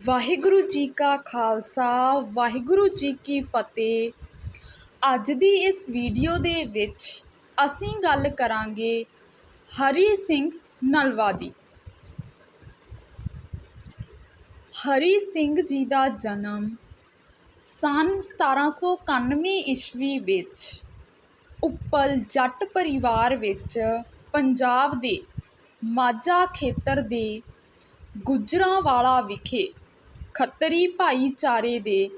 ਵਾਹਿਗੁਰੂ ਜੀ ਕਾ ਖਾਲਸਾ, ਵਾਹਿਗੁਰੂ ਜੀ ਕੀ ਫਤਿਹ। ਅੱਜ ਦੀ ਇਸ ਵੀਡੀਓ ਦੇ ਵਿੱਚ ਅਸੀਂ ਗੱਲ ਕਰਾਂਗੇ ਹਰੀ ਸਿੰਘ ਨਲਵਾ ਦੀ ਹਰੀ ਸਿੰਘ ਜੀ ਦਾ ਜਨਮ ਸੰਨ 1791 ਈਸਵੀ ਵਿੱਚ ਉੱਪਲ ਜੱਟ ਪਰਿਵਾਰ ਵਿੱਚ ਪੰਜਾਬ ਦੇ ਮਾਝਾ ਖੇਤਰ ਦੇ ਗੁਜਰਾਂਵਾਲਾ ਵਿਖੇ ਖੱਤਰੀ ਭਾਈਚਾਰੇ ਦੇ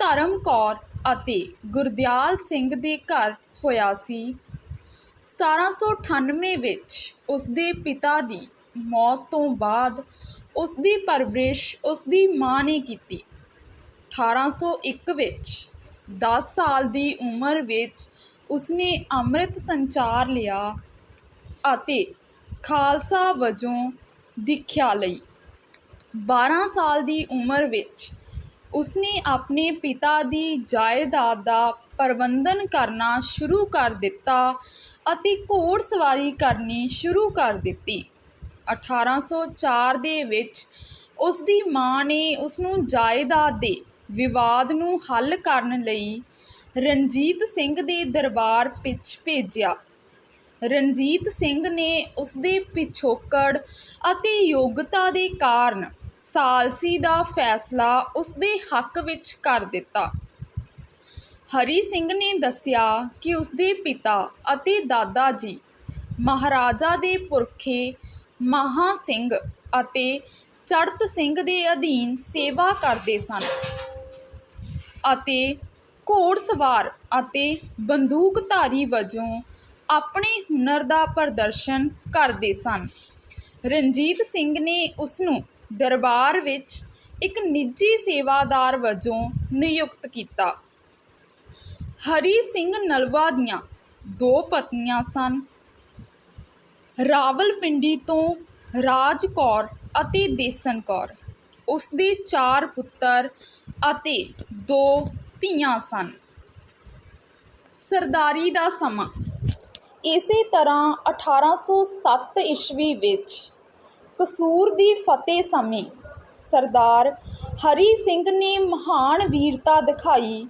ਧਰਮ ਕੌਰ ਅਤੇ ਗੁਰਦਿਆਲ ਸਿੰਘ ਦੇ ਘਰ ਹੋਇਆ ਸੀ। 1798 ਵਿੱਚ ਉਸ ਦੇ ਪਿਤਾ ਦੀ ਮੌਤ ਤੋਂ ਬਾਅਦ ਉਸ ਦੀ ਪਰਵਰਿਸ਼ ਉਸ ਦੀ ਮਾਂ ਨੇ ਕੀਤੀ। 1801 ਵਿੱਚ 10 ਸਾਲ ਦੀ ਉਮਰ ਵਿੱਚ ਉਸਨੇ ਅੰਮ੍ਰਿਤ ਸੰਚਾਰ ਲਿਆ ਅਤੇ ਖਾਲਸਾ ਵਜੋਂ ਦੀਖਿਆ ਲਈ। 12 ਸਾਲ ਦੀ ਉਮਰ ਵਿੱਚ ਉਸਨੇ ਆਪਣੇ ਪਿਤਾ ਦੀ ਜਾਇਦਾਦ ਦਾ ਪ੍ਰਬੰਧਨ ਕਰਨਾ ਸ਼ੁਰੂ ਕਰ ਦਿੱਤਾ ਅਤੇ ਘੋੜਸਵਾਰੀ ਕਰਨੀ ਸ਼ੁਰੂ ਕਰ ਦਿੱਤੀ। 1804 ਦੇ ਵਿੱਚ ਉਸ ਦੀ ਮਾਂ ਨੇ ਉਸ ਨੂੰ ਜਾਇਦਾਦ ਦੇ ਵਿਵਾਦ ਨੂੰ ਹੱਲ ਕਰਨ ਲਈ ਰਣਜੀਤ ਸਿੰਘ ਦੇ ਦਰਬਾਰ ਵਿੱਚ ਭੇਜਿਆ। ਰਣਜੀਤ ਸਿੰਘ ਨੇ ਉਸ ਦੇ ਪਿਛੋਕੜ ਅਤੇ ਯੋਗਤਾ ਦੇ ਕਾਰਨ ਸਾਲਸੀ ਦਾ ਫੈਸਲਾ ਉਸ ਦੇ ਹੱਕ ਵਿੱਚ ਕਰ ਦਿੱਤਾ। ਹਰੀ ਸਿੰਘ ਨੇ ਦੱਸਿਆ ਕਿ ਉਸ ਦੇ ਪਿਤਾ ਅਤੇ ਦਾਦਾ ਜੀ ਮਹਾਰਾਜਾ ਦੇ ਪੁਰਖੇ ਮਹਾ ਸਿੰਘ ਅਤੇ ਚੜਤ ਸਿੰਘ ਦੇ ਅਧੀਨ ਸੇਵਾ ਕਰਦੇ ਸਨ ਅਤੇ ਘੋੜਸਵਾਰ ਅਤੇ ਬੰਦੂਕਧਾਰੀ ਵਜੋਂ ਆਪਣੇ ਹੁਨਰ ਦਾ ਪ੍ਰਦਰਸ਼ਨ ਕਰਦੇ ਸਨ। ਰਣਜੀਤ ਸਿੰਘ ਨੇ ਉਸ ਨੂੰ ਦਰਬਾਰ ਵਿੱਚ ਇੱਕ ਨਿੱਜੀ ਸੇਵਾਦਾਰ ਵਜੋਂ ਨਿਯੁਕਤ ਕੀਤਾ। ਹਰੀ ਸਿੰਘ ਨਲਵਾ ਦੀਆਂ ਦੋ ਪਤਨੀਆਂ ਸਨ। ਰਾਵਲਪਿੰਡੀ ਤੋਂ ਰਾਜ ਕੌਰ ਅਤੇ ਦੇਸਨ ਕੌਰ। ਉਸ ਦੇ ਚਾਰ ਪੁੱਤਰ ਅਤੇ ਦੋ ਧੀਆਂ ਸਨ। ਸਰਦਾਰੀ ਦਾ ਸਮਾਂ। ਇਸੇ ਤਰ੍ਹਾਂ 1807 ਈਸਵੀ ਵਿੱਚ ਕਸੂਰ ਦੀ ਫਤਿਹ ਸਮੇਂ। ਸਰਦਾਰ ਹਰੀ ਸਿੰਘ ਨੇ ਮਹਾਨ ਵੀਰਤਾ ਦਿਖਾਈ,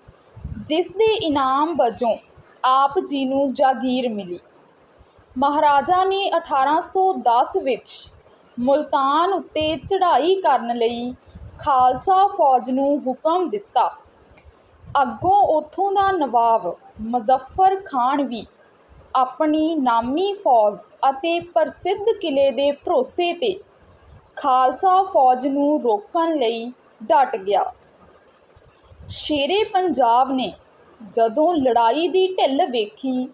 ਜਿਸ ਦੇ ਇਨਾਮ ਵਜੋਂ ਆਪ ਜੀ ਨੂੰ ਜਾਗੀਰ ਮਿਲੀ। ਮਹਾਰਾਜਾ ਨੇ 1810 ਵਿੱਚ ਮੁਲਤਾਨ ਉੱਤੇ ਚੜ੍ਹਾਈ ਕਰਨ ਲਈ ਖਾਲਸਾ ਫੌਜ ਨੂੰ ਹੁਕਮ ਦਿੱਤਾ। ਅੱਗੋਂ ਉੱਥੋਂ ਦਾ ਨਵਾਬ ਮੁਜ਼ੱਫਰ ਖਾਨ ਵੀ ਆਪਣੀ ਨਾਮੀ ਫੌਜ ਅਤੇ ਪ੍ਰਸਿੱਧ ਕਿਲੇ ਦੇ ਭਰੋਸੇ ਤੇ ਖਾਲਸਾ ਫੌਜ ਨੂੰ ਰੋਕਣ ਲਈ ਡਟ ਗਿਆ। ਸ਼ੇਰੇ ਪੰਜਾਬ ਨੇ ਜਦੋਂ ਲੜਾਈ ਦੀ ਢਿੱਲ ਵੇਖੀ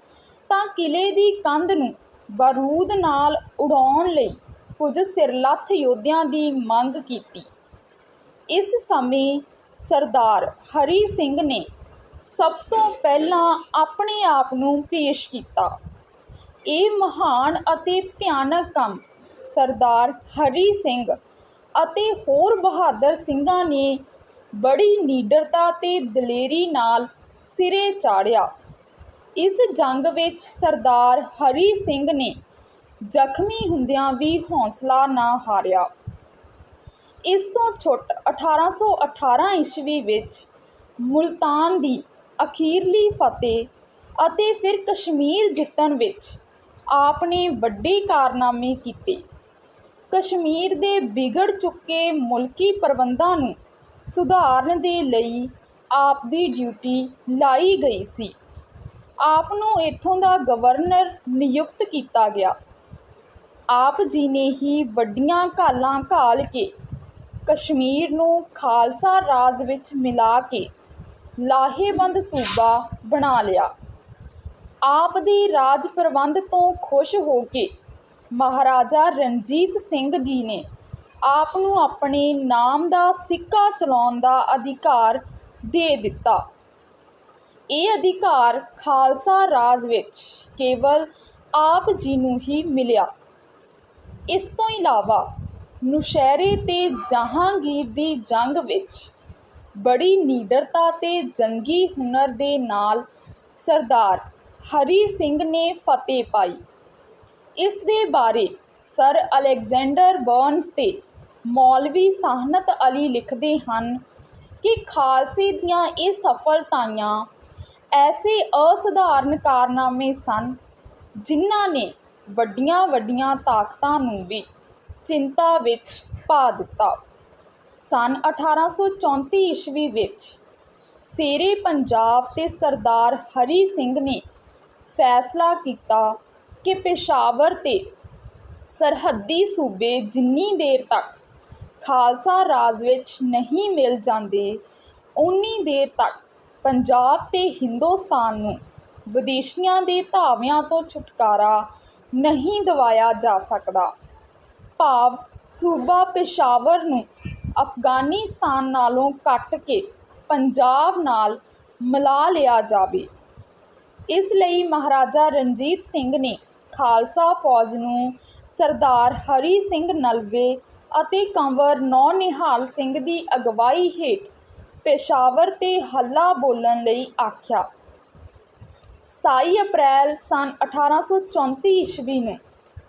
ਤਾਂ ਕਿਲੇ ਦੀ ਕੰਧ ਨੂੰ ਬਾਰੂਦ ਨਾਲ ਉਡਾਉਣ ਲਈ ਕੁਝ ਸਿਰਲੱਥ ਯੋਧਿਆਂ ਦੀ ਮੰਗ ਕੀਤੀ। ਇਸ ਸਮੇਂ ਸਰਦਾਰ ਹਰੀ ਸਿੰਘ ਨੇ ਸਭ ਤੋਂ ਪਹਿਲਾਂ ਆਪਣੇ ਆਪ ਨੂੰ ਪੇਸ਼ ਕੀਤਾ। ਇਹ ਮਹਾਨ ਅਤੇ ਭਿਆਨਕ ਕੰਮ ਸਰਦਾਰ ਹਰੀ ਸਿੰਘ ਅਤੇ ਹੋਰ ਬਹਾਦਰ ਸਿੰਘਾਂ ਨੇ ਬੜੀ ਨੀਡਰਤਾ ਤੇ ਦਲੇਰੀ ਨਾਲ ਸਿਰੇ ਚਾੜਿਆ। ਇਸ ਜੰਗ ਵਿੱਚ ਸਰਦਾਰ ਹਰੀ ਸਿੰਘ ਨੇ ਜ਼ਖਮੀ ਹੁੰਦਿਆਂ ਵੀ ਹੌਸਲਾ ਨਾ ਹਾਰਿਆ। ਇਸ ਤੋਂ ਛੁੱਟ 1818 ਈਸਵੀ ਵਿੱਚ ਮੁਲਤਾਨ ਦੀ ਅਖੀਰਲੀ ਫਤਿਹ ਅਤੇ ਫਿਰ ਕਸ਼ਮੀਰ ਜਿੱਤਣ ਵਿੱਚ ਆਪ ਨੇ ਵੱਡੇ ਕਾਰਨਾਮੇ ਕੀਤੇ। ਕਸ਼ਮੀਰ ਦੇ ਵਿਗੜ ਚੁੱਕੇ ਮੁਲਕੀ ਪ੍ਰਬੰਧਾਂ ਨੂੰ ਸੁਧਾਰਨ ਦੇ ਲਈ ਆਪ ਦੀ ਡਿਊਟੀ ਲਾਈ ਗਈ ਸੀ। ਆਪ ਨੂੰ ਇੱਥੋਂ ਦਾ ਗਵਰਨਰ ਨਿਯੁਕਤ ਕੀਤਾ ਗਿਆ। ਆਪ ਜੀ ਨੇ ਹੀ ਵੱਡੀਆਂ ਘਾਲਾਂ ਘਾਲ ਕੇ ਕਸ਼ਮੀਰ ਨੂੰ ਖਾਲਸਾ ਰਾਜ ਵਿੱਚ ਮਿਲਾ ਕੇ ਲਾਹੇਵੰਦ ਸੂਬਾ ਬਣਾ ਲਿਆ। ਆਪ ਦੇ ਰਾਜ ਪ੍ਰਬੰਧ ਤੋਂ ਖੁਸ਼ ਹੋ ਕੇ ਮਹਾਰਾਜਾ ਰਣਜੀਤ ਸਿੰਘ ਜੀ ਨੇ ਆਪ ਨੂੰ ਆਪਣੇ ਨਾਮ ਦਾ ਸਿੱਕਾ ਚਲਾਉਣ ਦਾ ਅਧਿਕਾਰ ਦੇ ਦਿੱਤਾ। ਇਹ ਅਧਿਕਾਰ ਖਾਲਸਾ ਰਾਜ ਵਿੱਚ ਕੇਵਲ ਆਪ ਜੀ ਨੂੰ ਹੀ ਮਿਲਿਆ। ਇਸ ਤੋਂ ਇਲਾਵਾ ਨੁਸ਼ਹਿਰੇ ਤੇ ਜਹਾਂਗੀਰ ਦੀ ਜੰਗ ਵਿੱਚ ਬੜੀ ਨੀਡਰਤਾ ਤੇ ਜੰਗੀ ਹੁਨਰ ਦੇ ਨਾਲ ਸਰਦਾਰ ਹਰੀ ਸਿੰਘ ਨੇ ਫਤਿਹ ਪਾਈ। ਇਸ ਦੇ ਬਾਰੇ ਸਰ ਅਲੈਗਜ਼ੈਂਡਰ ਬਰਨਸ ਤੇ ਮੌਲਵੀ ਸਾਹਨਤ ਅਲੀ ਲਿਖਦੇ ਹਨ ਕਿ ਖਾਲਸੇ ਦੀਆਂ ਇਹ ਸਫਲਤਾਈਆਂ ਐਸੇ ਅਸਧਾਰਨ ਕਾਰਨਾਮੇ ਸਨ ਜਿਨ੍ਹਾਂ ਨੇ ਵੱਡੀਆਂ ਵੱਡੀਆਂ ਤਾਕਤਾਂ ਨੂੰ ਵੀ ਚਿੰਤਾ ਵਿੱਚ ਪਾ ਦਿੱਤਾ। ਸੰਨ 1834 ਈਸਵੀ ਵਿੱਚ ਸ਼ੇਰੇ ਪੰਜਾਬ ਤੇ ਸਰਦਾਰ ਹਰੀ ਸਿੰਘ ਨੇ ਫੈਸਲਾ ਕੀਤਾ ਕਿ ਪੇਸ਼ਾਵਰ ਤੇ ਸਰਹੱਦੀ ਸੂਬੇ ਜਿੰਨੀ ਦੇਰ ਤੱਕ ਖਾਲਸਾ ਰਾਜ ਵਿੱਚ ਨਹੀਂ ਮਿਲ ਜਾਂਦੇ ਉਨੀ ਦੇਰ ਤੱਕ ਪੰਜਾਬ ਤੇ ਹਿੰਦੁਸਤਾਨ ਨੂੰ ਵਿਦੇਸ਼ੀਆਂ ਦੇ ਧਾਵਿਆਂ ਤੋਂ ਛੁਟਕਾਰਾ ਨਹੀਂ ਦਿਵਾਇਆ ਜਾ ਸਕਦਾ। ਭਾਵ ਸੂਬਾ ਪੇਸ਼ਾਵਰ ਨੂੰ ਅਫਗਾਨਿਸਤਾਨ ਨਾਲੋਂ ਕੱਟ ਕੇ ਪੰਜਾਬ ਨਾਲ ਮਿਲਾ ਲਿਆ ਜਾਵੇ। ਇਸ ਲਈ ਮਹਾਰਾਜਾ ਰਣਜੀਤ ਸਿੰਘ ਨੇ ਖਾਲਸਾ ਫੌਜ ਨੂੰ ਸਰਦਾਰ ਹਰੀ ਸਿੰਘ ਨਲਵੇ ਅਤੇ ਕੰਵਰ ਨੌ ਨਿਹਾਲ ਸਿੰਘ ਦੀ ਅਗਵਾਈ ਹੇਠ ਪੇਸ਼ਾਵਰ ਤੇ ਹੱਲਾ ਬੋਲਣ ਲਈ ਆਖਿਆ। 27 ਅਪ੍ਰੈਲ ਸਨ 1834 ਈਸਵੀ ਨੂੰ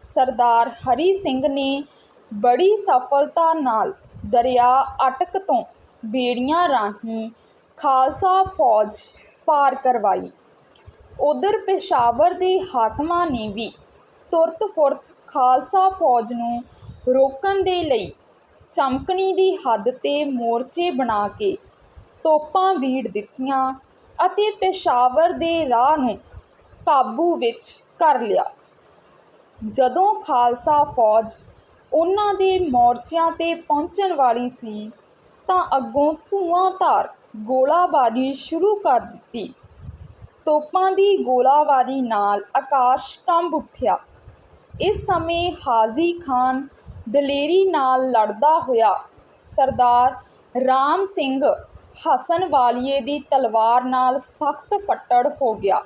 ਸਰਦਾਰ ਹਰੀ ਸਿੰਘ ਨੇ ਬੜੀ ਸਫਲਤਾ ਨਾਲ ਦਰਿਆ ਅਟਕ ਤੋਂ ਬੇੜੀਆਂ ਰਾਹੀਂ ਖਾਲਸਾ ਫੌਜ ਪਾਰ ਕਰਵਾਈ। ਉਧਰ ਪੇਸ਼ਾਵਰ ਦੇ ਹਾਕਮਾਂ ਨੇ ਵੀ ਤੁਰਤ ਫੁਰਤ ਖਾਲਸਾ ਫੌਜ ਨੂੰ ਰੋਕਣ ਦੇ ਲਈ ਚਮਕਣੀ ਦੀ ਹੱਦ ਤੇ ਮੋਰਚੇ ਬਣਾ ਕੇ ਤੋਪਾਂ ਵੀੜ ਦਿੱਤੀਆਂ ਅਤੇ ਪੇਸ਼ਾਵਰ ਦੇ ਰਾਹ ਨੂੰ ਕਾਬੂ ਵਿੱਚ ਕਰ ਲਿਆ। ਜਦੋਂ ਖਾਲਸਾ ਫੌਜ ਉਹਨਾਂ ਦੇ ਮੋਰਚਿਆਂ ਤੇ ਪਹੁੰਚਣ ਵਾਲੀ ਸੀ, ਤਾਂ ਅੱਗੋਂ ਧੂਆਂਧਾਰ ਗੋਲਾਬਾਰੀ ਸ਼ੁਰੂ ਕਰ ਦਿੱਤੀ। ਤੋਪਾਂ ਦੀ ਗੋਲਾਬਾਰੀ ਨਾਲ ਆਕਾਸ਼ ਕੰਬ ਉੱਠਿਆ। ਇਸ ਸਮੇਂ ਹਾਜ਼ੀ ਖਾਨ ਦਲੇਰੀ ਨਾਲ ਲੜਦਾ ਹੋਇਆ ਸਰਦਾਰ ਰਾਮ ਸਿੰਘ ਹਸਨ ਵਾਲੀਏ ਦੀ ਤਲਵਾਰ ਨਾਲ ਸਖਤ ਪੱਟੜ ਹੋ ਗਿਆ।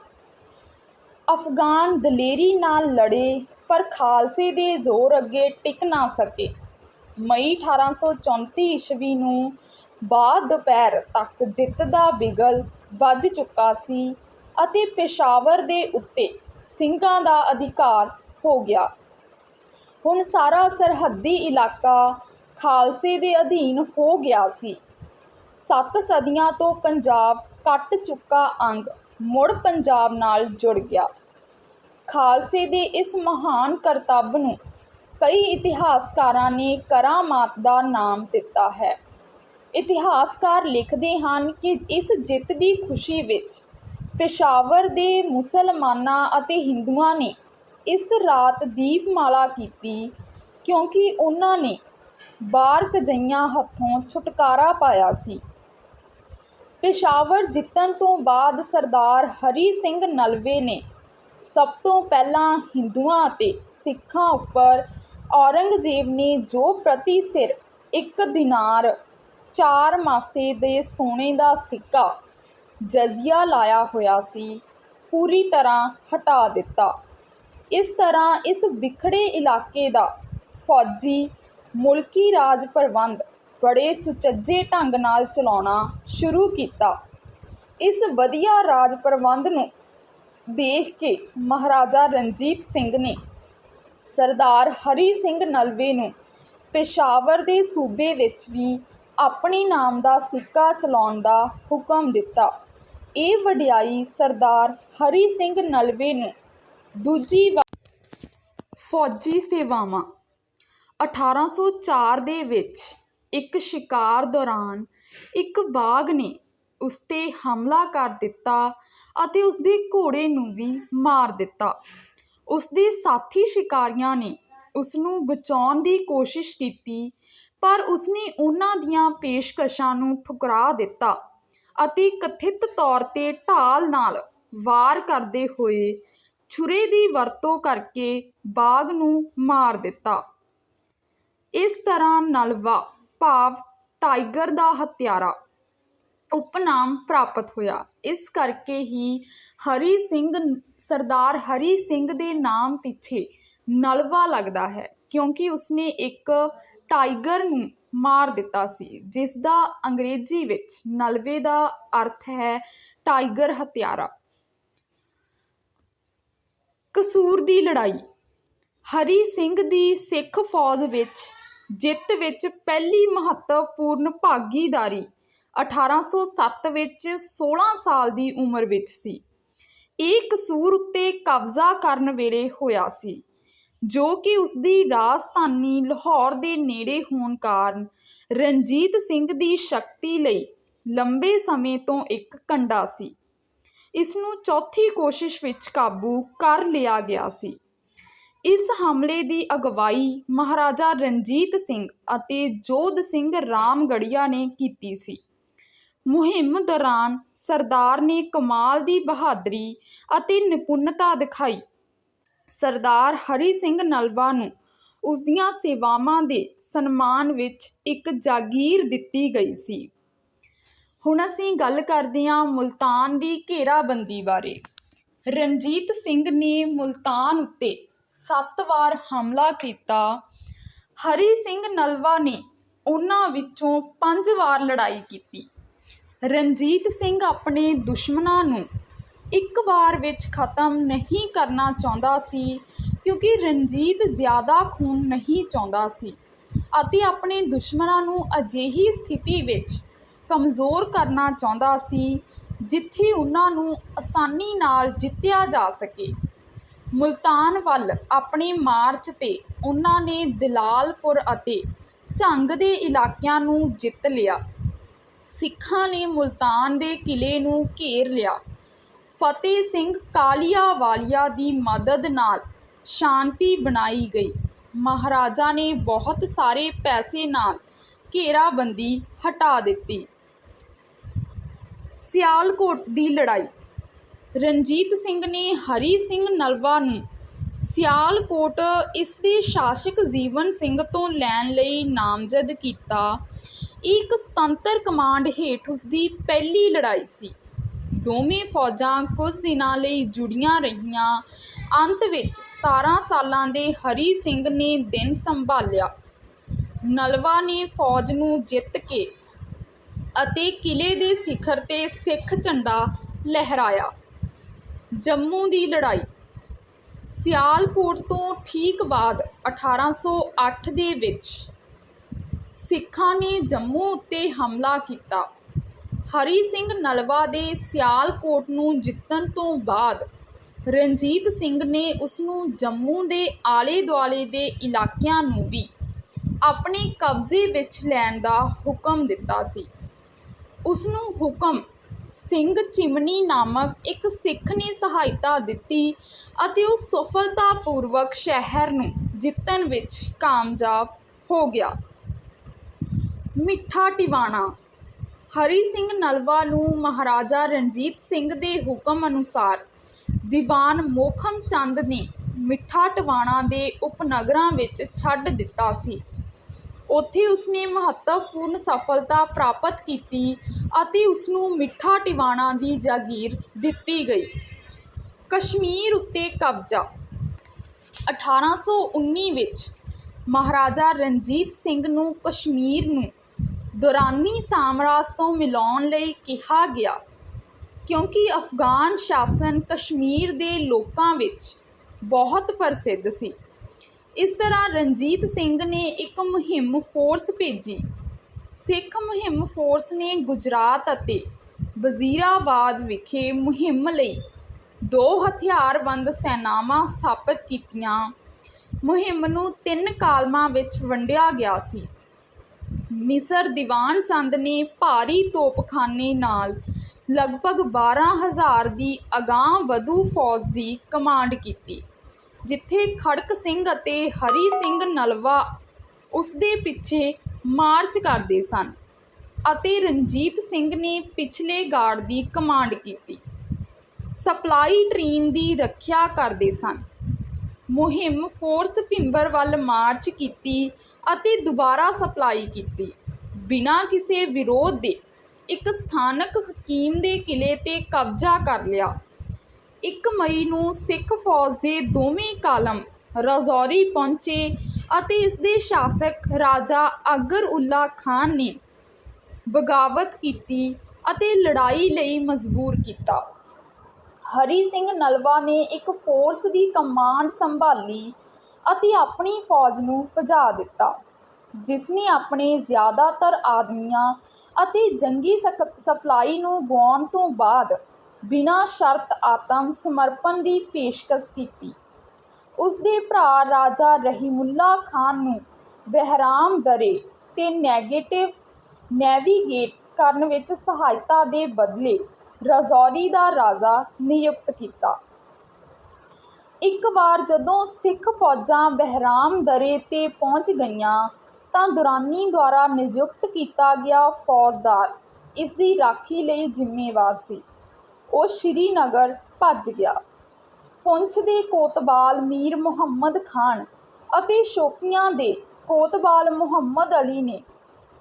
ਅਫਗਾਨ ਦਲੇਰੀ ਨਾਲ ਲੜੇ, ਪਰ ਖਾਲਸੇ ਦੇ ਜ਼ੋਰ ਅੱਗੇ ਟਿਕ ਨਾ ਸਕੇ। ਮਈ 1834 ਈਸਵੀ ਨੂੰ ਬਾਅਦ ਦੁਪਹਿਰ ਤੱਕ ਜਿੱਤ ਦਾ ਬਿਗਲ ਵੱਜ ਚੁੱਕਾ ਸੀ ਅਤੇ ਪੇਸ਼ਾਵਰ ਦੇ ਉੱਤੇ ਸਿੰਘਾਂ ਦਾ ਅਧਿਕਾਰ ਹੋ ਗਿਆ। ਹੁਣ ਸਾਰਾ ਸਰਹੱਦੀ ਇਲਾਕਾ ਖਾਲਸੇ ਦੇ ਅਧੀਨ ਹੋ ਗਿਆ ਸੀ। ਸੱਤ ਸਦੀਆਂ ਤੋਂ ਪੰਜਾਬ ਕੱਟ ਚੁੱਕਾ ਅੰਗ ਮੁੜ ਪੰਜਾਬ ਨਾਲ ਜੁੜ ਗਿਆ। ਖਾਲਸੇ ਦੇ ਇਸ ਮਹਾਨ ਕਰਤੱਵ ਨੂੰ ਕਈ ਇਤਿਹਾਸਕਾਰਾਂ ਨੇ ਕਰਾਮਾਤ ਦਾ ਨਾਮ ਦਿੱਤਾ ਹੈ। ਇਤਿਹਾਸਕਾਰ ਲਿਖਦੇ ਹਨ ਕਿ ਇਸ ਜਿੱਤ ਦੀ ਖੁਸ਼ੀ ਵਿੱਚ ਪੇਸ਼ਾਵਰ ਦੇ ਮੁਸਲਮਾਨਾਂ ਅਤੇ ਹਿੰਦੂਆਂ ਨੇ ਇਸ ਰਾਤ ਦੀਪਮਾਲਾ ਕੀਤੀ ਕਿਉਂਕਿ ਉਹਨਾਂ ਨੇ ਬਾਰਕਜਈਆਂ ਹੱਥੋਂ ਛੁਟਕਾਰਾ ਪਾਇਆ ਸੀ। ਪੇਸ਼ਾਵਰ ਜਿੱਤਣ ਤੋਂ ਬਾਅਦ ਸਰਦਾਰ ਹਰੀ ਸਿੰਘ ਨਲਵੇ ਨੇ ਸਭ ਤੋਂ ਪਹਿਲਾਂ ਹਿੰਦੂਆਂ ਅਤੇ ਸਿੱਖਾਂ ਉੱਪਰ ਔਰੰਗਜ਼ੇਬ ਨੇ ਜੋ ਪ੍ਰਤੀ ਸਿਰ ਇੱਕ ਦਿਨਾਰ ਚਾਰ ਮਾਸੇ ਦੇ ਸੋਨੇ ਦਾ ਸਿੱਕਾ ਜਜ਼ੀਆ ਲਾਇਆ ਹੋਇਆ ਸੀ, ਪੂਰੀ ਤਰ੍ਹਾਂ ਹਟਾ ਦਿੱਤਾ। ਇਸ ਤਰ੍ਹਾਂ ਇਸ ਵਿਖੜੇ ਇਲਾਕੇ ਦਾ ਫੌਜੀ ਮੁਲਕੀ ਰਾਜ ਪ੍ਰਬੰਧ ਬੜੇ ਸੁਚੱਜੇ ਢੰਗ ਨਾਲ ਚਲਾਉਣਾ ਸ਼ੁਰੂ ਕੀਤਾ। ਇਸ ਵਧੀਆ ਰਾਜ ਪ੍ਰਬੰਧ ਨੂੰ ਦੇਖ ਕੇ ਮਹਾਰਾਜਾ ਰਣਜੀਤ ਸਿੰਘ ਨੇ ਸਰਦਾਰ ਹਰੀ ਸਿੰਘ ਨਲਵੇ ਨੂੰ ਪੇਸ਼ਾਵਰ ਦੇ ਸੂਬੇ ਵਿੱਚ ਵੀ ਆਪਣੇ ਨਾਮ ਦਾ ਸਿੱਕਾ ਚਲਾਉਣ ਦਾ ਹੁਕਮ ਦਿੱਤਾ। ਇਹ ਵਡਿਆਈ ਸਰਦਾਰ ਹਰੀ ਸਿੰਘ ਨਲਵੇ ਨੂੰ ਦੂਜੀ ਵਾਰ ਫੌਜੀ ਸੇਵਾਵਾਂ। 1804 ਦੇ ਵਿੱਚ ਇੱਕ ਸ਼ਿਕਾਰ ਦੌਰਾਨ ਇੱਕ ਬਾਘ ਨੇ ਉਸ 'ਤੇ ਹਮਲਾ ਕਰ ਦਿੱਤਾ ਅਤੇ ਉਸ ਦੇ ਘੋੜੇ ਨੂੰ ਵੀ ਮਾਰ ਦਿੱਤਾ। ਉਸ ਦੇ ਸਾਥੀ ਸ਼ਿਕਾਰੀਆਂ ਨੇ ਉਸ ਨੂੰ ਬਚਾਉਣ ਦੀ ਕੋਸ਼ਿਸ਼ ਕੀਤੀ, ਪਰ ਉਸਨੇ ਉਹਨਾਂ ਦੀਆਂ ਪੇਸ਼ਕਸ਼ਾਂ ਨੂੰ ਠੁਕਰਾ ਦਿੱਤਾ ਅਤੇ ਕਥਿਤ ਤੌਰ 'ਤੇ ਢਾਲ ਨਾਲ ਵਾਰ ਕਰਦੇ ਹੋਏ ਛੁਰੇ ਦੀ ਵਰਤੋਂ ਕਰਕੇ ਬਾਗ ਨੂੰ ਮਾਰ ਦਿੱਤਾ। ਇਸ ਤਰ੍ਹਾਂ ਨਲਵਾ ਭਾਵ ਟਾਈਗਰ ਦਾ ਹੱਤਿਆਰਾ ਉਪਨਾਮ ਪ੍ਰਾਪਤ ਹੋਇਆ। ਇਸ ਕਰਕੇ ਹੀ ਹਰੀ ਸਿੰਘ ਸਰਦਾਰ ਹਰੀ ਸਿੰਘ ਦੇ ਨਾਮ ਪਿੱਛੇ ਨਲਵਾ ਲੱਗਦਾ ਹੈ, ਕਿਉਂਕਿ ਉਸਨੇ ਇੱਕ ਟਾਈਗਰ ਨੂੰ ਮਾਰ ਦਿੱਤਾ ਸੀ ਜਿਸ ਦਾ ਅੰਗਰੇਜ਼ੀ ਵਿੱਚ ਨਲਵੇ ਦਾ ਅਰਥ ਹੈ ਟਾਈਗਰ ਹਤਿਆਰਾ। ਕਸੂਰ ਦੀ ਲੜਾਈ। ਹਰੀ ਸਿੰਘ ਦੀ ਸਿੱਖ ਫੌਜ ਵਿੱਚ ਜਿੱਤ ਵਿੱਚ ਪਹਿਲੀ ਮਹੱਤਵਪੂਰਨ ਭਾਗੀਦਾਰੀ 1807 ਵਿੱਚ 16 ਸਾਲ ਦੀ ਉਮਰ ਵਿੱਚ ਸੀ। ਇਹ ਕਸੂਰ ਉੱਤੇ ਕਬਜ਼ਾ ਕਰਨ ਵੇਲੇ ਹੋਇਆ ਸੀ, ਜੋ ਕਿ ਉਸਦੀ ਰਾਜਧਾਨੀ ਲਾਹੌਰ ਦੇ ਨੇੜੇ ਹੋਣ ਕਾਰਨ ਰਣਜੀਤ ਸਿੰਘ ਦੀ ਸ਼ਕਤੀ ਲਈ ਲੰਬੇ ਸਮੇਂ ਤੋਂ ਇੱਕ ਕੰਡਾ ਸੀ। ਇਸ ਨੂੰ ਚੌਥੀ ਕੋਸ਼ਿਸ਼ ਵਿੱਚ ਕਾਬੂ ਕਰ ਲਿਆ ਗਿਆ ਸੀ। ਇਸ ਹਮਲੇ ਦੀ ਅਗਵਾਈ ਮਹਾਰਾਜਾ ਰਣਜੀਤ ਸਿੰਘ ਅਤੇ ਜੋਧ ਸਿੰਘ ਰਾਮਗੜੀਆ ਨੇ ਕੀਤੀ ਸੀ। ਮੁਹਿੰਮ ਦੌਰਾਨ ਸਰਦਾਰ ਨੇ ਕਮਾਲ ਦੀ ਬਹਾਦਰੀ ਅਤੇ ਨਿਪੁੰਨਤਾ ਦਿਖਾਈ। ਸਰਦਾਰ ਹਰੀ ਸਿੰਘ ਨਲਵਾ ਨੂੰ ਉਸ ਦੀਆਂ ਸੇਵਾਵਾਂ ਦੇ ਸਨਮਾਨ ਵਿੱਚ ਇੱਕ ਜਾਗੀਰ ਦਿੱਤੀ ਗਈ ਸੀ। ਹੁਣ ਅਸੀਂ ਗੱਲ ਕਰਦੇ ਹਾਂ ਮੁਲਤਾਨ ਦੀ ਘੇਰਾਬੰਦੀ ਬਾਰੇ। ਰਣਜੀਤ ਸਿੰਘ ਨੇ ਮੁਲਤਾਨ ਉੱਤੇ ਸੱਤ ਵਾਰ ਹਮਲਾ ਕੀਤਾ। ਹਰੀ ਸਿੰਘ ਨਲਵਾ ਨੇ ਉਹਨਾਂ ਵਿੱਚੋਂ ਪੰਜ ਵਾਰ ਲੜਾਈ ਕੀਤੀ। ਰਣਜੀਤ ਸਿੰਘ ਆਪਣੇ ਦੁਸ਼ਮਣਾਂ ਨੂੰ ਇੱਕ ਵਾਰ ਵਿੱਚ ਖਤਮ ਨਹੀਂ ਕਰਨਾ ਚਾਹੁੰਦਾ ਸੀ, ਕਿਉਂਕਿ ਰਣਜੀਤ ਜ਼ਿਆਦਾ ਖੂਨ ਨਹੀਂ ਚਾਹੁੰਦਾ ਸੀ ਅਤੇ ਆਪਣੇ ਦੁਸ਼ਮਣਾਂ ਨੂੰ ਅਜਿਹੀ ਸਥਿਤੀ ਵਿੱਚ ਕਮਜ਼ੋਰ ਕਰਨਾ ਚਾਹੁੰਦਾ ਸੀ, ਜਿੱਥੇ ਉਹਨਾਂ ਨੂੰ ਆਸਾਨੀ ਨਾਲ ਜਿੱਤਿਆ ਜਾ ਸਕੇ। ਮੁਲਤਾਨ ਵੱਲ ਆਪਣੇ ਮਾਰਚ ਤੇ ਉਹਨਾਂ ਨੇ ਦਲਾਲਪੁਰ ਅਤੇ ਝੰਗ ਦੇ ਇਲਾਕਿਆਂ ਨੂੰ ਜਿੱਤ ਲਿਆ। ਸਿੱਖਾਂ ਨੇ ਮੁਲਤਾਨ ਦੇ ਕਿਲ੍ਹੇ ਨੂੰ ਘੇਰ ਲਿਆ। ਫਤਿਹ ਸਿੰਘ ਕਾਲੀਆ ਵਾਲੀਆ ਦੀ ਮਦਦ ਨਾਲ ਸ਼ਾਂਤੀ ਬਣਾਈ ਗਈ। ਮਹਾਰਾਜਾ ਨੇ ਬਹੁਤ ਸਾਰੇ ਪੈਸੇ ਨਾਲ ਘੇਰਾਬੰਦੀ ਹਟਾ ਦਿੱਤੀ। ਸਿਆਲਕੋਟ ਦੀ ਲੜਾਈ ਰਣਜੀਤ ਸਿੰਘ ਨੇ ਹਰੀ ਸਿੰਘ ਨਲਵਾ ਨੂੰ ਸਿਆਲਕੋਟ ਇਸ ਦੇ ਸ਼ਾਸਕ ਜੀਵਨ ਸਿੰਘ ਤੋਂ ਲੈਣ ਲਈ ਨਾਮਜ਼ਦ ਕੀਤਾ। ਇੱਕ ਸੁਤੰਤਰ ਕਮਾਂਡ ਹੇਠ ਉਸ ਦੀ ਪਹਿਲੀ ਲੜਾਈ ਸੀ। ਦੋਵੇਂ ਫੌਜਾਂ ਕੁਝ ਦਿਨਾਂ ਲਈ ਜੁੜੀਆਂ ਰਹੀਆਂ। ਅੰਤ ਵਿੱਚ 17 ਸਾਲਾਂ ਦੇ ਹਰੀ ਸਿੰਘ ਨੇ ਦਿਨ ਸੰਭਾਲਿਆ। ਨਲਵਾ ਨੇ ਫੌਜ ਨੂੰ ਜਿੱਤ ਕੇ ਅਤੇ ਕਿਲੇ ਦੇ ਸਿਖਰ ਤੇ ਸਿੱਖ ਝੰਡਾ ਲਹਿਰਾਇਆ। ਜੰਮੂ ਦੀ ਲੜਾਈ। ਸਿਆਲਕੋਟ ਤੋਂ ਠੀਕ ਬਾਅਦ 1808 ਦੇ ਵਿੱਚ ਸਿੱਖਾਂ ਨੇ ਜੰਮੂ ਉੱਤੇ ਹਮਲਾ ਕੀਤਾ। ਹਰੀ ਸਿੰਘ ਨਲਵਾ ਦੇ ਸਿਆਲਕੋਟ ਨੂੰ ਜਿੱਤਣ ਤੋਂ ਬਾਅਦ ਰਣਜੀਤ ਸਿੰਘ ਨੇ ਉਸ ਨੂੰ ਜੰਮੂ ਦੇ ਆਲੇ ਦੁਆਲੇ ਦੇ ਇਲਾਕਿਆਂ ਨੂੰ ਵੀ ਆਪਣੇ ਕਬਜ਼ੇ ਵਿੱਚ ਲੈਣ ਦਾ ਹੁਕਮ ਦਿੱਤਾ ਸੀ। ਉਸ ਨੂੰ ਹੁਕਮ ਸਿੰਘ ਚਿਮਨੀ ਨਾਮਕ ਇੱਕ ਸਿੱਖ ਨੇ ਸਹਾਇਤਾ ਦਿੱਤੀ ਅਤੇ ਉਹ ਸਫਲਤਾਪੂਰਵਕ ਸ਼ਹਿਰ ਨੂੰ ਜਿੱਤਣ ਵਿੱਚ ਕਾਮਯਾਬ ਹੋ ਗਿਆ। ਮਿੱਠਾ ਟਿਵਾਣਾ, ਹਰੀ ਸਿੰਘ ਨਲਵਾ ਨੂੰ ਮਹਾਰਾਜਾ ਰਣਜੀਤ ਸਿੰਘ ਦੇ ਹੁਕਮ ਅਨੁਸਾਰ ਦੀਵਾਨ ਮੋਖਮ ਚੰਦ ਨੇ ਮਿੱਠਾ ਟਿਵਾਣਾ ਦੇ ਉਪਨਗਰਾਂ ਵਿੱਚ ਛੱਡ ਦਿੱਤਾ ਸੀ। ਉੱਥੇ ਉਸਨੇ ਮਹੱਤਵਪੂਰਨ ਸਫਲਤਾ ਪ੍ਰਾਪਤ ਕੀਤੀ ਅਤੇ ਉਸਨੂੰ ਮਿੱਠਾ ਟਿਵਾਣਾ ਦੀ ਜਾਗੀਰ ਦਿੱਤੀ ਗਈ। ਕਸ਼ਮੀਰ ਉੱਤੇ ਕਬਜ਼ਾ। 1819 ਵਿੱਚ ਮਹਾਰਾਜਾ ਰਣਜੀਤ ਸਿੰਘ ਨੂੰ ਕਸ਼ਮੀਰ ਨੂੰ ਦੁਰਾਨੀ ਸਾਮਰਾਜ ਤੋਂ ਮਿਲਾਉਣ ਲਈ ਕਿਹਾ ਗਿਆ ਕਿਉਂਕਿ ਅਫਗਾਨ ਸ਼ਾਸਨ ਕਸ਼ਮੀਰ ਦੇ ਲੋਕਾਂ ਵਿੱਚ ਬਹੁਤ ਪ੍ਰਸਿੱਧ ਸੀ। ਇਸ ਤਰ੍ਹਾਂ ਰਣਜੀਤ ਸਿੰਘ ਨੇ ਇੱਕ ਮੁਹਿੰਮ ਫੋਰਸ ਭੇਜੀ। ਸਿੱਖ ਮੁਹਿੰਮ ਫੋਰਸ ਨੇ ਗੁਜਰਾਤ ਅਤੇ ਵਜ਼ੀਰਾਬਾਦ ਵਿਖੇ ਮੁਹਿੰਮ ਲਈ ਦੋ ਹਥਿਆਰਬੰਦ ਸੈਨਾਵਾਂ ਸਥਾਪਿਤ ਕੀਤੀਆਂ। ਮੁਹਿੰਮ ਨੂੰ ਤਿੰਨ ਕਾਲਮਾਂ ਵਿੱਚ ਵੰਡਿਆ ਗਿਆ ਸੀ। ਮਿਸਰ ਦੀਵਾਨ ਚੰਦ ਨੇ ਭਾਰੀ ਤੋਪਖਾਨੇ ਨਾਲ ਲਗਭਗ 12000 ਦੀ ਅਗਾਂਹ ਵਧੂ ਫੌਜ ਦੀ ਕਮਾਂਡ ਕੀਤੀ। ਜਿੱਥੇ ਖੜਕ ਸਿੰਘ ਅਤੇ ਹਰੀ ਸਿੰਘ ਨਲਵਾ ਉਸ ਦੇ ਪਿੱਛੇ ਮਾਰਚ ਕਰਦੇ ਸਨ ਅਤੇ ਰਣਜੀਤ ਸਿੰਘ ਨੇ ਪਿਛਲੇ ਗਾਰਡ ਦੀ ਕਮਾਂਡ ਕੀਤੀ। ਸਪਲਾਈ ਟ੍ਰੇਨ ਦੀ ਰੱਖਿਆ ਕਰਦੇ ਸਨ। ਮੁਹਿੰਮ ਫੋਰਸ ਭਿੰਬਰ ਵੱਲ ਮਾਰਚ ਕੀਤੀ ਅਤੇ ਦੁਬਾਰਾ ਸਪਲਾਈ ਕੀਤੀ। ਬਿਨਾਂ ਕਿਸੇ ਵਿਰੋਧ ਦੇ ਇੱਕ ਸਥਾਨਕ ਹਕੀਮ ਦੇ ਕਿਲੇ ਤੇ ਕਬਜ਼ਾ ਕਰ ਲਿਆ। 1 ਮਈ ਨੂੰ ਸਿੱਖ ਫੌਜ ਦੇ ਦੋਵੇਂ ਕਾਲਮ ਰਜੌਰੀ ਪਹੁੰਚੇ ਅਤੇ ਇਸ ਦੇ ਸ਼ਾਸਕ ਰਾਜਾ ਅਗਰ ਉੱਲਾ ਖਾਨ ਨੇ ਬਗਾਵਤ ਕੀਤੀ ਅਤੇ ਲੜਾਈ ਲਈ ਮਜਬੂਰ ਕੀਤਾ। ਹਰੀ ਸਿੰਘ ਨਲਵਾ ਨੇ ਇੱਕ ਫੋਰਸ ਦੀ ਕਮਾਂਡ ਸੰਭਾਲੀ ਅਤੇ ਆਪਣੀ ਫੌਜ ਨੂੰ ਭਜਾ ਦਿੱਤਾ, ਜਿਸ ਨੇ ਆਪਣੇ ਜ਼ਿਆਦਾਤਰ ਆਦਮੀਆਂ ਅਤੇ ਜੰਗੀ ਸਕ- ਸਪਲਾਈ ਨੂੰ ਗੁਆਉਣ ਤੋਂ ਬਾਅਦ ਬਿਨਾਂ ਸ਼ਰਤ ਆਤਮ ਸਮਰਪਣ ਦੀ ਪੇਸ਼ਕਸ਼ ਕੀਤੀ। ਉਸ ਦੇ ਭਰਾ ਰਾਜਾ ਰਹੀਮੁੱਲਾ ਖਾਨ ਨੂੰ ਬਹਿਰਾਮ ਦਰੇ ਤੇ ਨੈਗੇਟਿਵ ਨੈਵੀਗੇਟ ਕਰਨ ਵਿੱਚ ਸਹਾਇਤਾ ਦੇ ਬਦਲੇ ਰਜੌਰੀ ਦਾ ਰਾਜਾ ਨਿਯੁਕਤ ਕੀਤਾ। ਇੱਕ ਵਾਰ ਜਦੋਂ ਸਿੱਖ ਫੌਜਾਂ ਬਹਿਰਾਮ ਦਰੇ 'ਤੇ ਪਹੁੰਚ ਗਈਆਂ, ਤਾਂ ਦੁਰਾਨੀ ਦੁਆਰਾ ਨਿਯੁਕਤ ਕੀਤਾ ਗਿਆ ਫੌਜਦਾਰ ਇਸ ਦੀ ਰਾਖੀ ਲਈ ਜ਼ਿੰਮੇਵਾਰ ਸੀ। ਉਹ ਸ਼੍ਰੀਨਗਰ ਭੱਜ ਗਿਆ। ਪੁੰਛ ਦੇ ਕੋਤਵਾਲ ਮੀਰ ਮੁਹੰਮਦ ਖਾਨ ਅਤੇ ਸ਼ੋਪੀਆਂ ਦੇ ਕੋਤਵਾਲ ਮੁਹੰਮਦ ਅਲੀ ਨੇ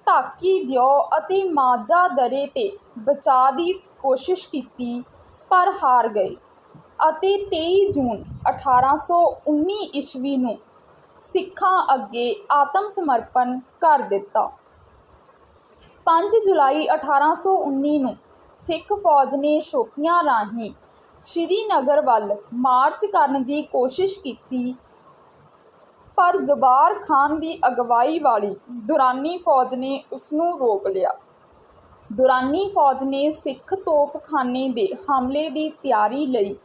ਧਾਕੀ ਦਿਓ ਅਤੇ ਮਾਝਾ ਦਰੇ 'ਤੇ ਬਚਾਅ ਦੀ ਕੋਸ਼ਿਸ਼ ਕੀਤੀ, ਪਰ ਹਾਰ ਗਏ ਅਤੇ 23 ਜੂਨ 1819 ਈਸਵੀ ਨੂੰ ਸਿੱਖਾਂ ਅੱਗੇ ਆਤਮ ਸਮਰਪਣ ਕਰ ਦਿੱਤਾ। 5 ਜੁਲਾਈ 1819 ਨੂੰ ਸਿੱਖ ਫੌਜ ਨੇ ਸ਼ੋਪੀਆਂ ਰਾਹੀਂ ਸ਼੍ਰੀਨਗਰ ਵੱਲ ਮਾਰਚ ਕਰਨ ਦੀ ਕੋਸ਼ਿਸ਼ ਕੀਤੀ। ਪਰ ਜ਼ਬਾਰ ਖਾਨ ਦੀ ਅਗਵਾਈ ਵਾਲੀ ਦੁਰਾਨੀ ਫੌਜ ਨੇ ਉਸ ਨੂੰ ਰੋਕ ਲਿਆ। ਦੁਰਾਨੀ ਫੌਜ ਨੇ ਸਿੱਖ ਤੋਪਖਾਨੇ ਦੇ ਹਮਲੇ ਦੀ ਤਿਆਰੀ ਲਈ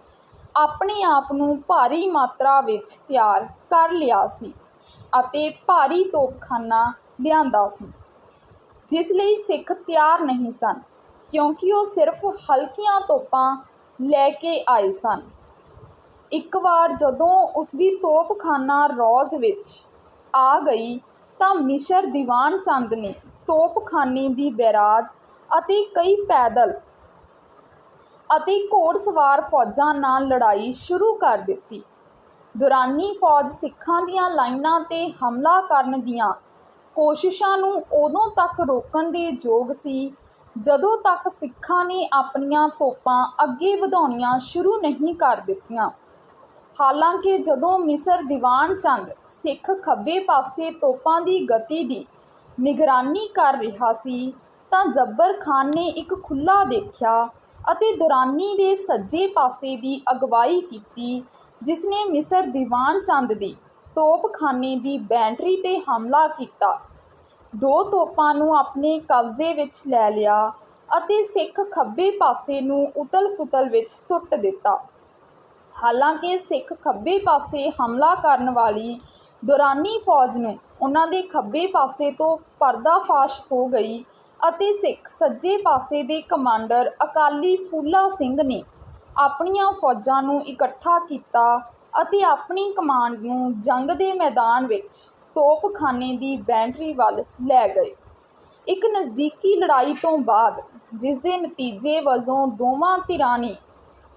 ਆਪਣੇ ਆਪ ਨੂੰ ਭਾਰੀ ਮਾਤਰਾ ਵਿੱਚ ਤਿਆਰ ਕਰ ਲਿਆ ਸੀ ਅਤੇ ਭਾਰੀ ਤੋਪਖਾਨਾ ਲਿਆਂਦਾ ਸੀ, ਜਿਸ ਲਈ ਸਿੱਖ ਤਿਆਰ ਨਹੀਂ ਸਨ। ਕਿਉਂਕਿ ਉਹ ਸਿਰਫ ਹਲਕੀਆਂ ਤੋਪਾਂ ਲੈ ਕੇ ਆਏ ਸਨ। ਇੱਕ ਵਾਰ ਜਦੋਂ ਉਸ ਦੀ ਤੋਪਖਾਨਾ ਰੌਜ਼ ਵਿੱਚ ਆ ਗਈ ਤਾਂ ਮਿਸਰ ਦੀਵਾਨ ਚੰਦ ਨੇ ਤੋਪਖਾਨੇ ਦੀ ਬੈਰਾਜ ਅਤੇ ਕਈ ਪੈਦਲ ਅਤੇ ਘੋੜਸਵਾਰ ਫੌਜਾਂ ਨਾਲ ਲੜਾਈ ਸ਼ੁਰੂ ਕਰ ਦਿੱਤੀ। ਦੁਰਾਨੀ ਫੌਜ ਸਿੱਖਾਂ ਦੀਆਂ ਲਾਈਨਾਂ 'ਤੇ ਹਮਲਾ ਕਰਨ ਦੀਆਂ ਕੋਸ਼ਿਸ਼ਾਂ ਨੂੰ ਉਦੋਂ ਤੱਕ ਰੋਕਣ ਦੇ ਯੋਗ ਸੀ ਜਦੋਂ ਤੱਕ ਸਿੱਖਾਂ ਨੇ ਆਪਣੀਆਂ ਤੋਪਾਂ ਅੱਗੇ ਵਧਾਉਣੀਆਂ ਸ਼ੁਰੂ ਨਹੀਂ ਕਰ ਦਿੱਤੀਆਂ, ਹਾਲਾਂਕਿ ਜਦੋਂ ਮਿਸਰ ਦੀਵਾਨ ਚੰਦ ਸਿੱਖ ਖੱਬੇ ਪਾਸੇ ਤੋਪਾਂ ਦੀ ਗਤੀ ਦੀ ਨਿਗਰਾਨੀ ਕਰ ਰਿਹਾ ਸੀ, ਤਾਂ ਜੱਬਰ ਖਾਨ ਨੇ ਇੱਕ ਖੁੱਲ੍ਹਾ ਦੇਖਿਆ ਅਤੇ ਦੁਰਾਨੀ ਦੇ ਸੱਜੇ ਪਾਸੇ ਦੀ ਅਗਵਾਈ ਕੀਤੀ ਜਿਸ ਨੇ ਮਿਸਰ ਦੀਵਾਨ ਚੰਦ ਦੀ ਤੋਪਖਾਨੇ ਦੀ ਬੈਟਰੀ 'ਤੇ ਹਮਲਾ ਕੀਤਾ। ਦੋ ਤੋਪਾਂ ਨੂੰ ਆਪਣੇ ਕਬਜ਼ੇ ਵਿੱਚ ਲੈ ਲਿਆ ਅਤੇ ਸਿੱਖ ਖੱਬੇ ਪਾਸੇ ਨੂੰ ਉਤਲ-ਫੁਤਲ ਵਿੱਚ ਸੁੱਟ ਦਿੱਤਾ। ਹਾਲਾਂਕਿ ਸਿੱਖ ਖੱਬੇ ਪਾਸੇ ਹਮਲਾ ਕਰਨ ਵਾਲੀ ਦੌਰਾਨੀ ਫੌਜ ਨੂੰ ਉਹਨਾਂ ਦੇ ਖੱਬੇ ਪਾਸੇ ਤੋਂ ਪਰਦਾਫਾਸ਼ ਹੋ ਗਈ ਅਤੇ ਸਿੱਖ ਸੱਜੇ ਪਾਸੇ ਦੇ ਕਮਾਂਡਰ ਅਕਾਲੀ ਫੂਲਾ ਸਿੰਘ ਨੇ ਆਪਣੀਆਂ ਫੌਜਾਂ ਨੂੰ ਇਕੱਠਾ ਕੀਤਾ ਅਤੇ ਆਪਣੀ ਕਮਾਂਡ ਨੂੰ ਜੰਗ ਦੇ ਮੈਦਾਨ ਵਿੱਚ ਤੋਪਖਾਨੇ ਦੀ ਬੈਟਰੀ ਵੱਲ ਲੈ ਗਏ। ਇੱਕ ਨਜ਼ਦੀਕੀ ਲੜਾਈ ਤੋਂ ਬਾਅਦ ਜਿਸ ਦੇ ਨਤੀਜੇ ਵਜੋਂ ਦੋਵਾਂ ਧਿਰਾਂ ਨੇ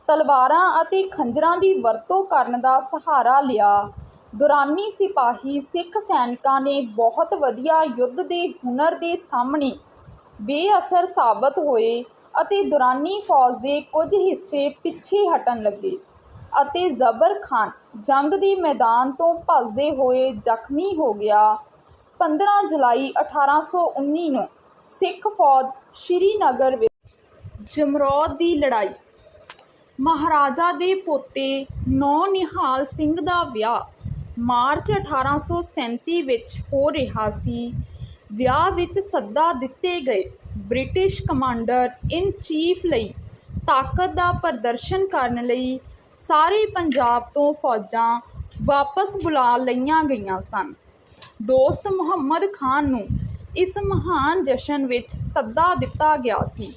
ਤਲਵਾਰਾਂ ਅਤੇ ਖੰਜਰਾਂ ਦੀ ਵਰਤੋਂ ਕਰਨ ਦਾ ਸਹਾਰਾ ਲਿਆ। ਦੁਰਾਨੀ ਸਿਪਾਹੀ ਸਿੱਖ ਸੈਨਿਕਾਂ ਨੇ ਬਹੁਤ ਵਧੀਆ ਯੁੱਧ ਦੇ ਹੁਨਰ ਦੇ ਸਾਹਮਣੇ ਬੇਅਸਰ ਸਾਬਤ ਹੋਏ ਅਤੇ ਦੁਰਾਨੀ ਫੌਜ ਦੇ ਕੁਝ ਹਿੱਸੇ ਪਿੱਛੇ ਹਟਣ ਲੱਗੇ ਅਤੇ ਜ਼ਬਰ ਖਾਨ ਜੰਗ ਦੇ ਮੈਦਾਨ ਤੋਂ ਭੱਜਦੇ ਹੋਏ ਜ਼ਖਮੀ ਹੋ ਗਿਆ। 15 ਜੁਲਾਈ 1819 ਨੂੰ ਸਿੱਖ ਫੌਜ ਸ਼੍ਰੀਨਗਰ ਵਿੱਚ ਜਮਰੌਦ ਦੀ ਲੜਾਈ। ਮਹਾਰਾਜਾ ਦੇ ਪੋਤੇ ਨੌ ਨਿਹਾਲ ਸਿੰਘ ਦਾ ਵਿਆਹ ਮਾਰਚ 1837 ਵਿੱਚ ਹੋ ਰਿਹਾ ਸੀ। ਵਿਆਹ ਵਿੱਚ ਸੱਦਾ ਦਿੱਤੇ ਗਏ। ਬ੍ਰਿਟਿਸ਼ ਕਮਾਂਡਰ ਇਨ ਚੀਫ ਲਈ ਤਾਕਤ ਦਾ ਪ੍ਰਦਰਸ਼ਨ ਕਰਨ ਲਈ ਸਾਰੇ ਪੰਜਾਬ ਤੋਂ ਫੌਜਾਂ ਵਾਪਸ ਬੁਲਾ ਲਈਆਂ ਗਈਆਂ ਸਨ। ਦੋਸਤ ਮੁਹੰਮਦ ਖਾਨ ਨੂੰ ਇਸ ਮਹਾਨ ਜਸ਼ਨ ਵਿੱਚ ਸੱਦਾ ਦਿੱਤਾ ਗਿਆ ਸੀ।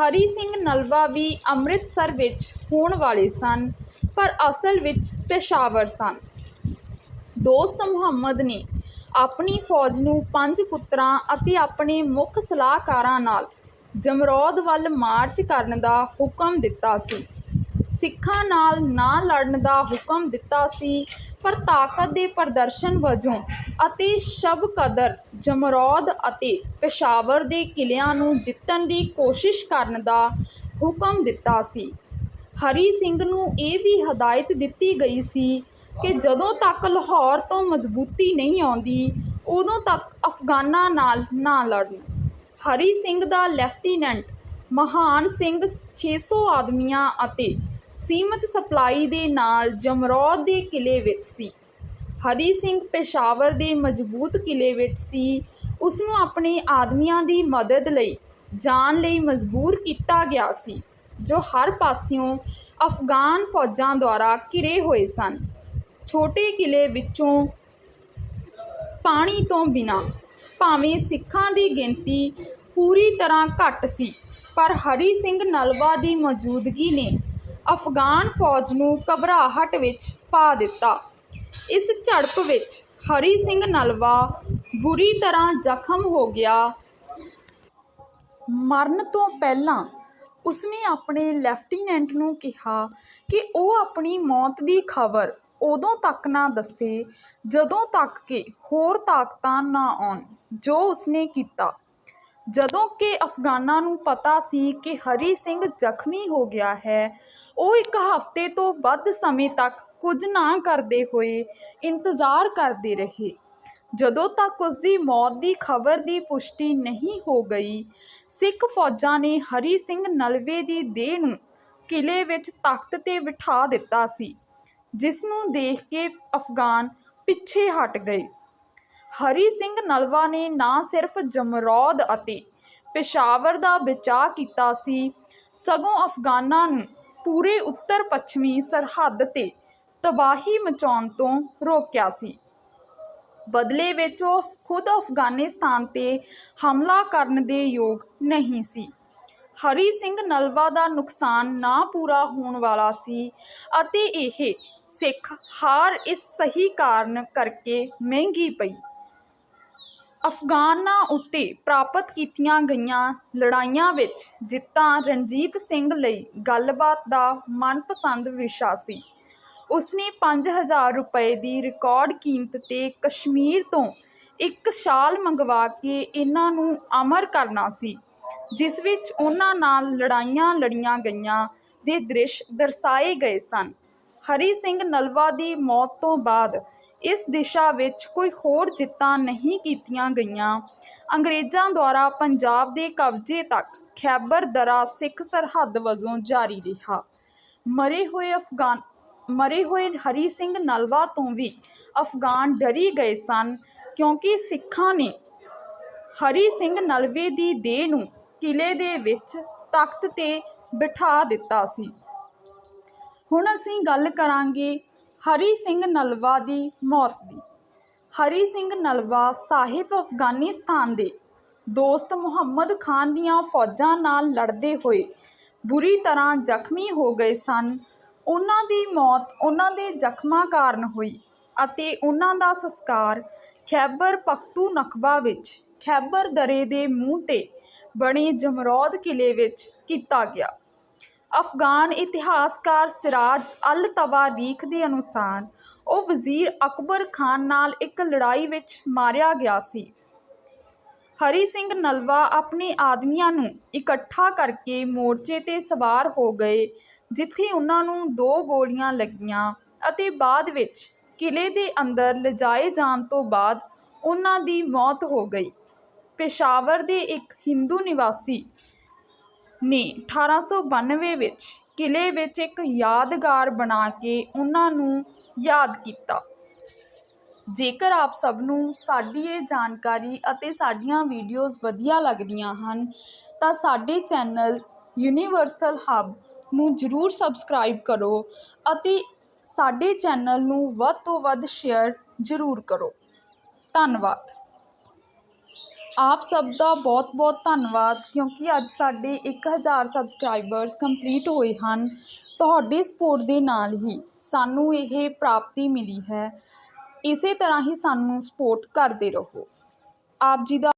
ਹਰੀ ਸਿੰਘ ਨਲਵਾ ਵੀ ਅੰਮ੍ਰਿਤਸਰ ਵਿੱਚ ਹੋਣ ਵਾਲੇ ਸਨ, ਪਰ ਅਸਲ ਵਿੱਚ ਪੇਸ਼ਾਵਰ ਸਨ। ਦੋਸਤ ਮੁਹੰਮਦ ਨੇ ਆਪਣੀ ਫੌਜ ਨੂੰ ਪੰਜ ਪੁੱਤਰਾਂ ਅਤੇ ਆਪਣੇ ਮੁੱਖ ਸਲਾਹਕਾਰਾਂ ਨਾਲ ਜਮਰੌਦ ਵੱਲ ਮਾਰਚ ਕਰਨ ਦਾ ਹੁਕਮ ਦਿੱਤਾ ਸੀ। ਸਿੱਖਾਂ ਨਾਲ ਨਾ ਲੜਨ ਦਾ ਹੁਕਮ ਦਿੱਤਾ ਸੀ, ਪਰ ਤਾਕਤ ਦੇ ਪ੍ਰਦਰਸ਼ਨ ਵਜੋਂ ਅਤੇ ਸ਼ਬ ਕਦਰ, ਜਮਰੌਦ ਅਤੇ ਪੇਸ਼ਾਵਰ ਦੇ ਕਿਲਿਆਂ ਨੂੰ ਜਿੱਤਣ ਦੀ ਕੋਸ਼ਿਸ਼ ਕਰਨ ਦਾ ਹੁਕਮ ਦਿੱਤਾ ਸੀ। ਹਰੀ ਸਿੰਘ ਨੂੰ ਇਹ ਵੀ ਹਦਾਇਤ ਦਿੱਤੀ ਗਈ ਸੀ ਕਿ ਜਦੋਂ ਤੱਕ ਲਾਹੌਰ ਤੋਂ ਮਜ਼ਬੂਤੀ ਨਹੀਂ ਆਉਂਦੀ, ਉਦੋਂ ਤੱਕ ਅਫਗਾਨਾਂ ਨਾਲ ਨਾ ਲੜਨ। ਹਰੀ ਸਿੰਘ ਦਾ ਲੈਫਟੀਨੈਂਟ ਮਹਾਨ ਸਿੰਘ 600 ਆਦਮੀਆਂ ਅਤੇ ਸੀਮਤ ਸਪਲਾਈ ਦੇ ਨਾਲ ਜਮਰੌਦ ਦੇ ਕਿਲੇ ਵਿੱਚ ਸੀ। ਹਰੀ ਸਿੰਘ ਪੇਸ਼ਾਵਰ ਦੇ ਮਜ਼ਬੂਤ ਕਿਲੇ ਵਿੱਚ ਸੀ। ਉਸ ਨੂੰ ਆਪਣੇ ਆਦਮੀਆਂ ਦੀ ਮਦਦ ਲਈ ਜਾਣ ਲਈ ਮਜਬੂਰ ਕੀਤਾ ਗਿਆ ਸੀ, ਜੋ ਹਰ ਪਾਸਿਓਂ ਅਫਗਾਨ ਫੌਜਾਂ ਦੁਆਰਾ ਘਿਰੇ ਹੋਏ ਸਨ। ਛੋਟੇ ਕਿਲੇ ਵਿੱਚੋਂ ਪਾਣੀ ਤੋਂ ਬਿਨਾਂ ਭਾਵੇਂ ਸਿੱਖਾਂ ਦੀ ਗਿਣਤੀ ਪੂਰੀ ਤਰ੍ਹਾਂ ਘੱਟ ਸੀ, ਪਰ ਹਰੀ ਸਿੰਘ ਨਲਵਾ ਦੀ ਮੌਜੂਦਗੀ ਨੇ ਅਫਗਾਨ ਫੌਜ ਨੂੰ ਘਬਰਾਹਟ ਵਿੱਚ ਪਾ ਦਿੱਤਾ। ਇਸ ਝੜਪ ਵਿੱਚ ਹਰੀ ਸਿੰਘ ਨਲਵਾ ਬੁਰੀ ਤਰ੍ਹਾਂ ਜ਼ਖਮ ਹੋ ਗਿਆ। ਮਰਨ ਤੋਂ ਪਹਿਲਾਂ ਉਸਨੇ ਆਪਣੇ ਲੈਫਟੀਨੈਂਟ ਨੂੰ ਕਿਹਾ ਕਿ ਉਹ ਆਪਣੀ ਮੌਤ ਦੀ ਖਬਰ ਉਦੋਂ ਤੱਕ ਨਾ ਦੱਸੇ, ਜਦੋਂ ਤੱਕ ਕਿ ਹੋਰ ਤਾਕਤਾਂ ਨਾ ਆਉਣ, ਜੋ ਉਸਨੇ ਕੀਤਾ। ਜਦੋਂ ਕਿ ਅਫਗਾਨਾਂ ਨੂੰ ਪਤਾ ਸੀ ਕਿ ਹਰੀ ਸਿੰਘ ਜ਼ਖਮੀ ਹੋ ਗਿਆ ਹੈ, ਉਹ ਇੱਕ ਹਫ਼ਤੇ ਤੋਂ ਵੱਧ ਸਮੇਂ ਤੱਕ ਕੁਝ ਨਾ ਕਰਦੇ ਹੋਏ ਇੰਤਜ਼ਾਰ ਕਰਦੇ ਰਹੇ। ਜਦੋਂ ਤੱਕ ਉਸ ਦੀ ਮੌਤ ਦੀ ਖਬਰ ਦੀ ਪੁਸ਼ਟੀ ਨਹੀਂ ਹੋ ਗਈ, ਸਿੱਖ ਫੌਜਾਂ ਨੇ ਹਰੀ ਸਿੰਘ ਨਲਵੇ ਦੀ ਦੇਹ ਨੂੰ ਕਿਲੇ ਵਿੱਚ ਤਖਤ ਤੇ ਬਿਠਾ ਦਿੱਤਾ ਸੀ, ਜਿਸ ਨੂੰ ਦੇਖ ਕੇ ਅਫਗਾਨ ਪਿੱਛੇ ਹਟ ਗਏ। ਹਰੀ ਸਿੰਘ ਨਲਵਾ ਨੇ ਨਾ ਸਿਰਫ ਜਮਰੌਦ ਅਤੇ ਪੇਸ਼ਾਵਰ ਦਾ ਬਚਾਅ ਕੀਤਾ ਸੀ, ਸਗੋਂ ਅਫਗਾਨਾਂ ਨੂੰ ਪੂਰੇ ਉੱਤਰ ਪੱਛਮੀ ਸਰਹੱਦ ਤੇ ਤਬਾਹੀ ਮਚਾਉਣ ਤੋਂ ਰੋਕਿਆ ਸੀ। ਬਦਲੇ ਵਿੱਚ ਉਹ ਖੁਦ ਅਫਗਾਨਿਸਤਾਨ ਤੇ ਹਮਲਾ ਕਰਨ ਦੇ ਯੋਗ ਨਹੀਂ ਸੀ। ਹਰੀ ਸਿੰਘ ਨਲਵਾ ਦਾ ਨੁਕਸਾਨ ਨਾ ਪੂਰਾ ਹੋਣ ਵਾਲਾ ਸੀ ਅਤੇ ਇਹ ਸਿੱਖ ਹਾਰ ਇਸ ਸਹੀ ਕਾਰਨ ਕਰਕੇ ਮਹਿੰਗੀ ਪਈ। ਅਫਗਾਨਾਂ ਉੱਤੇ ਪ੍ਰਾਪਤ ਕੀਤੀਆਂ ਗਈਆਂ ਲੜਾਈਆਂ ਵਿੱਚ ਜਿੱਤਾਂ ਰਣਜੀਤ ਸਿੰਘ ਲਈ ਗੱਲਬਾਤ ਦਾ ਮਨਪਸੰਦ ਵਿਸ਼ਾ ਸੀ। ਉਸਨੇ 5000 ਰੁਪਏ ਦੀ ਰਿਕਾਰਡ ਕੀਮਤ ਤੇ ਕਸ਼ਮੀਰ ਤੋਂ ਇੱਕ ਸ਼ਾਲ ਮੰਗਵਾ ਕੇ ਇਹਨਾਂ ਨੂੰ ਅਮਰ ਕਰਨਾ ਸੀ, ਜਿਸ ਵਿੱਚ ਉਹਨਾਂ ਨਾਲ ਲੜਾਈਆਂ ਲੜੀਆਂ ਗਈਆਂ ਦੇ ਦ੍ਰਿਸ਼ ਦਰਸਾਏ ਗਏ ਸਨ। ਹਰੀ ਸਿੰਘ ਨਲਵਾ ਦੀ ਮੌਤ ਤੋਂ ਬਾਅਦ ਇਸ ਦਿਸ਼ਾ ਵਿੱਚ ਕੋਈ ਹੋਰ ਜਿੱਤਾਂ ਨਹੀਂ ਕੀਤੀਆਂ ਗਈਆਂ। ਅੰਗਰੇਜ਼ਾਂ ਦੁਆਰਾ ਪੰਜਾਬ ਦੇ ਕਬਜ਼ੇ ਤੱਕ ਖੈਬਰ ਦਰਾ ਸਿੱਖ ਸਰਹੱਦ ਵਜੋਂ ਜਾਰੀ ਰਿਹਾ। ਮਰੇ ਹੋਏ ਅਫਗਾਨ, ਮਰੇ ਹੋਏ ਹਰੀ ਸਿੰਘ ਨਲਵਾ ਤੋਂ ਵੀ ਅਫਗਾਨ ਡਰੀ ਗਏ ਸਨ ਕਿਉਂਕਿ ਸਿੱਖਾਂ ਨੇ ਹਰੀ ਸਿੰਘ ਨਲਵੇ ਦੀ ਦੇਹ ਨੂੰ ਕਿਲੇ ਦੇ ਵਿੱਚ ਤਖਤ ਤੇ ਬਿਠਾ ਦਿੱਤਾ ਸੀ। ਹੁਣ ਅਸੀਂ ਗੱਲ ਕਰਾਂਗੇ ਹਰੀ ਸਿੰਘ ਨਲਵਾ ਦੀ ਮੌਤ ਦੀ। ਹਰੀ ਸਿੰਘ ਨਲਵਾ ਸਾਹਿਬ ਅਫਗਾਨਿਸਤਾਨ ਦੇ ਦੋਸਤ ਮੁਹੰਮਦ ਖਾਨ ਦੀਆਂ ਫੌਜਾਂ ਨਾਲ ਲੜਦੇ ਹੋਏ ਬੁਰੀ ਤਰ੍ਹਾਂ ਜ਼ਖਮੀ ਹੋ ਗਏ ਸਨ। ਉਹਨਾਂ ਦੀ ਮੌਤ ਉਹਨਾਂ ਦੇ ਜ਼ਖਮਾਂ ਕਾਰਨ ਹੋਈ ਅਤੇ ਉਹਨਾਂ ਦਾ ਸੰਸਕਾਰ ਖੈਬਰ ਪਖਤੂ ਪਖਤੂਨਖਵਾ ਵਿੱਚ ਖੈਬਰ ਦਰੇ ਦੇ ਮੂੰਹ ਤੇ ਬਣੇ ਜਮਰੌਦ ਕਿਲੇ ਵਿੱਚ ਕੀਤਾ ਗਿਆ। ਅਫਗਾਨ ਇਤਿਹਾਸਕਾਰ ਸਿਰਾਜ ਅਲ ਤਵਾਰੀਖ ਦੇ ਅਨੁਸਾਰ ਉਹ ਵਜ਼ੀਰ ਅਕਬਰ ਖਾਨ ਨਾਲ ਇੱਕ ਲੜਾਈ ਵਿੱਚ ਮਾਰਿਆ ਗਿਆ ਸੀ। ਹਰੀ ਸਿੰਘ ਨਲਵਾ ਆਪਣੇ ਆਦਮੀਆਂ ਨੂੰ ਇਕੱਠਾ ਕਰਕੇ ਮੋਰਚੇ ਤੇ ਸਵਾਰ ਹੋ ਗਏ, ਜਿੱਥੇ ਉਹਨਾਂ ਨੂੰ ਦੋ ਗੋਲੀਆਂ ਲੱਗੀਆਂ ਅਤੇ ਬਾਅਦ ਵਿੱਚ ਕਿਲੇ ਦੇ ਅੰਦਰ ਲਿਜਾਏ ਜਾਣ ਤੋਂ ਬਾਅਦ ਉਹਨਾਂ ਦੀ ਮੌਤ ਹੋ ਗਈ। ਪੇਸ਼ਾਵਰ ਦੇ ਇੱਕ ਹਿੰਦੂ ਨਿਵਾਸੀ ਨੇ 1892 ਵਿੱਚ ਕਿਲੇ ਵਿੱਚ ਇੱਕ ਯਾਦਗਾਰ ਬਣਾ ਕੇ ਉਹਨਾਂ ਨੂੰ ਯਾਦ ਕੀਤਾ। ਜੇਕਰ ਆਪ ਸਭ ਨੂੰ ਸਾਡੀ ਇਹ ਜਾਣਕਾਰੀ ਅਤੇ ਸਾਡੀਆਂ ਵੀਡੀਓਜ਼ ਵਧੀਆ ਲੱਗਦੀਆਂ ਹਨ, ਤਾਂ ਸਾਡੇ ਚੈਨਲ ਯੂਨੀਵਰਸਲ ਹੱਬ ਨੂੰ ਜਰੂਰ ਸਬਸਕ੍ਰਾਈਬ ਕਰੋ ਅਤੇ ਸਾਡੇ ਚੈਨਲ ਨੂੰ ਵੱਧ ਤੋਂ ਵੱਧ ਸ਼ੇਅਰ ਜਰੂਰ ਕਰੋ। ਧੰਨਵਾਦ। ਆਪ ਸਭ ਦਾ ਬਹੁਤ ਬਹੁਤ ਧੰਨਵਾਦ ਕਿਉਂਕਿ ਅੱਜ ਸਾਡੇ 1000 ਸਬਸਕ੍ਰਾਈਬਰਸ ਕੰਪਲੀਟ ਹੋਏ ਹਨ ਤੁਹਾਡੀ ਸਪੋਰਟ ਦੇ ਨਾਲ ਹੀ ਸਾਨੂੰ ਇਹ ਪ੍ਰਾਪਤੀ ਮਿਲੀ ਹੈ। ਇਸੇ ਤਰ੍ਹਾਂ ਹੀ ਸਾਨੂੰ ਸਪੋਰਟ ਕਰਦੇ ਰਹੋ। ਆਪ ਜੀ ਦਾ